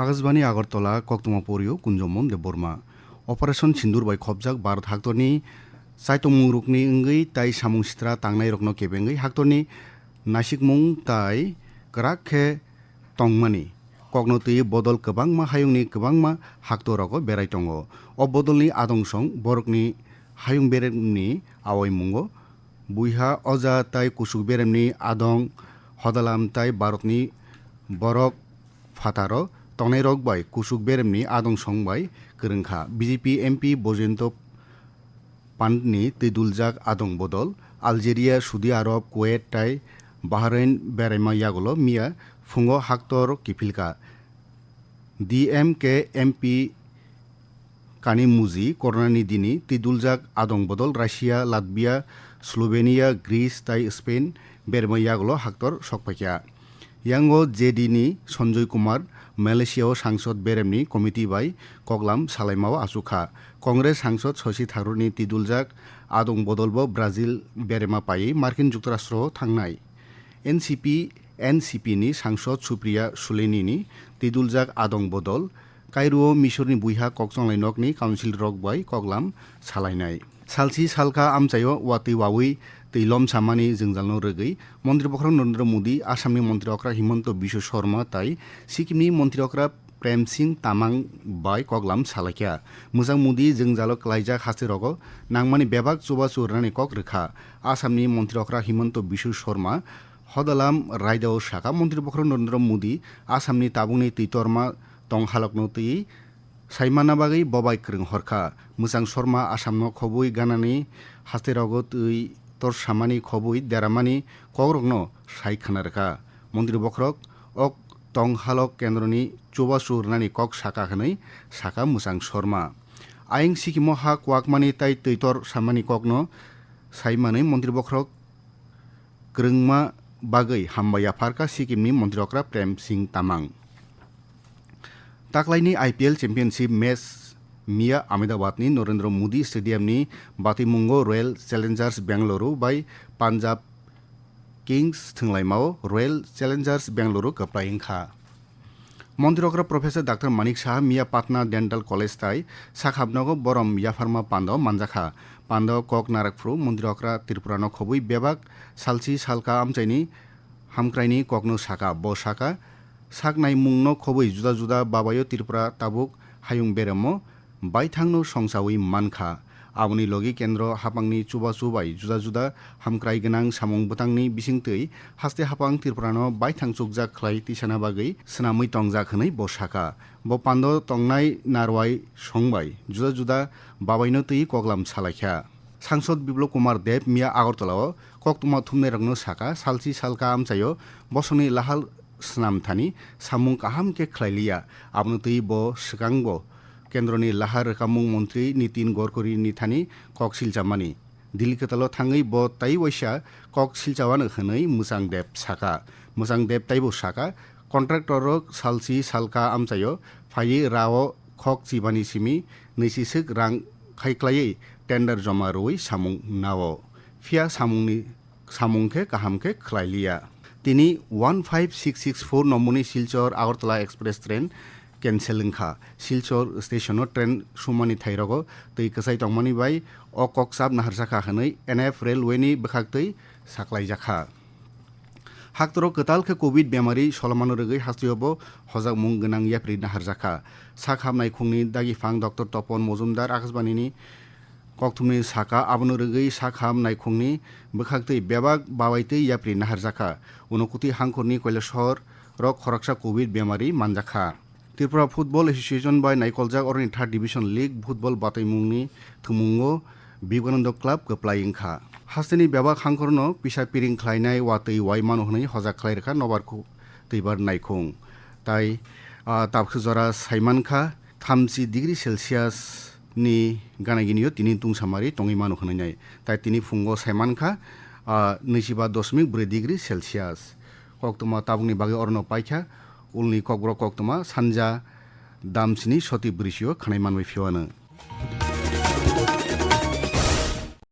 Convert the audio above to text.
আকাশবাণী, আগরতলা কক্তমাপুরীয় কুঞ্জমন, দেববর্মা। অপারেশন সিন্দুর বাই খবজাক ভারত হাক্তরনি চাইতমুং রুকনি ওঙ্গই তাই সামুং সিত্রা, তাংনাই রকনো কেবেঙ্গই হাক্তরনি নাসিকমুং, তাই গ্রাক খে টংমানি কগ্নতী বদল কবাং কবাংমা হায়ুংনি কবাংমা হাক্তরকও বেড়াই টঙ্গ। অ বদলনি আদংসং, বরকনি হায়ুং বেরেমনি আওয়াই মুঙ্গ। বুইহা, অজা, তাই কুসুক বেরেমনি আদং। হদালাম, তাই ভারতনি বরক ফাতারক rok bai kusuk beremni adongshong bai kwrwngkha bjp mp bojento পান্ডনি তৈদুলজাক আদং বদল। আলজেরিয়া, সৌদি আরব, কুয়েত, টাই, বাহরাইন বেড়াইমা ইয়াগুলো, মিয়া, ফুঙ্গ, হাক্তর কিফিলকা ডিএমকে এমপি কানি মুজি করোনানি দিনি তৈদুলজাক আদং বদল, রাশিয়া, লাতভিয়া, স্লোভেনিয়া, গ্রিস তাই স্পেন বেড়াইমা ইয়াগুলো, হাক্তর সকপাইকা ইয়াঙ্গো জেডিনি, সঞ্জয় কুমার মালয়েশিয়াও সাংসদ বেরেমনি কমিটি বাই কগলাম, সালাইমাও আসুখা কংগ্রেস সাংসদ শশী থারুরনি তিদুলজাক আদং বদলব, ব্রাজিল বেরেমা পাই, মার্কিন যুক্তরাষ্ট্র থাংনাই। এনসিপি, এনসিপিনি সাংসদ সুপ্রিয়া সুলেনিনি তিদুলজাক আদং বদল, কাইরুও, মিশরনি বুইহা ককচংলাইনকনি কাউন্সিল রক বাই কগলাম, সালাইনাই। সালসি, সালখা, আমচাইও ওয়াতি ওয়াউই তৈলম সামানি জোংজালনো রোগৈ মন্ত্রী বখরং নরেন্দ্র মোদী আসামনি মন্ত্রী অকরা হিমন্ত বিশ্ব শর্মা, তাই সিকিমনি মন্ত্রী অকরা প্রেম সিং, তামাং বাই কগলাম সালাইকা মোজাং মোদী জোংজালো ক্লাইজাক হাসিরগ নাংমানি বেবাক চুবা চুরনানি কক রেখা। আসামনি মন্ত্রী অকরা হিমন্ত বিশ্ব শর্মা, হদালাম রায়দাও শাখা। মন্ত্রী বখরং Narendra Modi আসামনি তাবুংনি তৈতরমা halokno tui saimana bagui bobai kwrwng horkha mwchang shorma asamno khobui ganani hasterogo tui tor samani khobui deramani kogrokno sai khanarkha মন্ত্রী বখরক ok tong halok কেন্দ্রনি চুবাসু রনানি কক শাখা খাनै শাখা মুসাং শর্মা। আইং সিকিমো হা কোয়াকমানি তাই তৈতর সামানি সাইমাनै মন্ত্রী বখরক kwrwngma bagui hambaya pharka sikimni মন্ত্রী অকরা প্রেম সিং তামাং। তাকলাইনি আইপিএল চ্যাম্পিয়নশিপ ম্যাচ মিয়া আহমেদাবাদনি নরেন্দ্র মোদী স্টেডিয়ামনি বাতিমুঙ্গো রয়্যাল চ্যালেঞ্জার্স বেঙ্গালুরু বাই পাঞ্জাব কিংস থংলাইমাও রয়্যাল চ্যালেঞ্জার্স বেঙ্গালুরু কপ্লাইংখা মন্ত্রকরা প্রফেসর ডাক্তার মানিক সাহা মিয়া পাটনা ডেন্টাল কলেজ তাই সাখাবনগো বরম, ইয়াফার্মা পান্দ মানজাখা পান্দ কক, নারাকফ্রু মন্ত্রকরা ত্রিপুরানো খবুই বেবাক সালসি সালকা, আমচাইনি, হামক্রাইনি, ককনো সাকা ব সাকা saknai mungno khobui juda juda babayo Tripura tabuk hayung beremo mankha aboni logi kendro hapangni chuba chubai juda juda hamkrai gnang samung butangni bisingtui haste hapang ত্রিপুরানো baithang chukjak khlai tisana bagui snamui tongjak hwnui bo saka bo pando tongnai narwai songbai juda juda babaino tui koklam salaikha সাংসদ বিপ্লব কুমার দেব মিয়া আগরতলাও কক্তমা থুমনে রংনো সাকা সালসি সালকা আমচাইও বসনি লাহাল স্নামথানি সামুং কাহাম কে খ্লাইলিয়া আবনো তৈ ব সিকাং केन्द्रनि लाहार कामुं मन्थ्रि नितिन गडकरी निथानि कक सिलजामानि दिल्लीखौ थाङै ब ताइ वैसा कक सिलजावानो होनै मोजां देब साका मोजां देब ताइबो साका कन्ट्राक्टर सालसि सालका आमचायो फायै राव खक जिबानि सिमि नैसिसोक रां खायख्लायै टेन्डार जमा रवै सामुं नाव फिया सामुंनि সামুংকে কাহামকে খ্লাইলিয়া তিনি one five six six four নম্বনী Silchar Agartala express train cancel ওংখা Silchar station train সুমানি থাইরগ তৈ কসাই টংমানি বাই অ কক ককসাব নাহারসাখা হनै এনএফ রেলওয়েনি বখাকতৈ সাকলাইজাখা হাক্তর কতালকে কোভিড বেমারি সলমান রগৈ হাস্তিয়ব হজাক মুং গনাং ইয়াপ্রি নাহারজাখা সাক হামনাই খুংনি দাগি ফাং ডক্টর তপন মজুমদার আকাশবাণীনি ককথুমনি সাকা আবনো রগৈ সাক হাম নাইখুংনি বখাকতৈ বেবাক বাবাইতৈ ইয়াপ্রি নাহারজাখা উনকুতি হাংখরনি কৈলাসহর রক খরকসা কোভিড বেমারি মানজাখা ত্রিপুরা ফুটবল এসোসিয়েশন বাই নাইকলজাক অরনি থার্ড ডিভিশন লিগ, ফুটবল বাতৈমুংনি থুমুঙ্গ, বিবেকানন্দ ক্লাব, গপ্লাইং খা হাস্তিনি ব্যবা খাংকরন পিসা পিরিং খ্লাইনাই ওয়াতৈ ওয়াইমান হनै হজা খ্লাইরখা নবারখু তৈবার নাইখুং। তাই তাবসু জরা সাইমানখা থামচি degree Celsius ni ganaginiyo tini tungsamari tongi manu khanainai tai tini fungo saiman kha নৈজিবা দশমিক ব্रै ডিগ্রি সেলসিয়াস। কক্তমা তাবুংনি বাগে অরণ পাইখা উলনি ককব্র কক্তমা সানজা দামসিনি সতি বৃষিও খানাই মানবাই ফিওয়ানো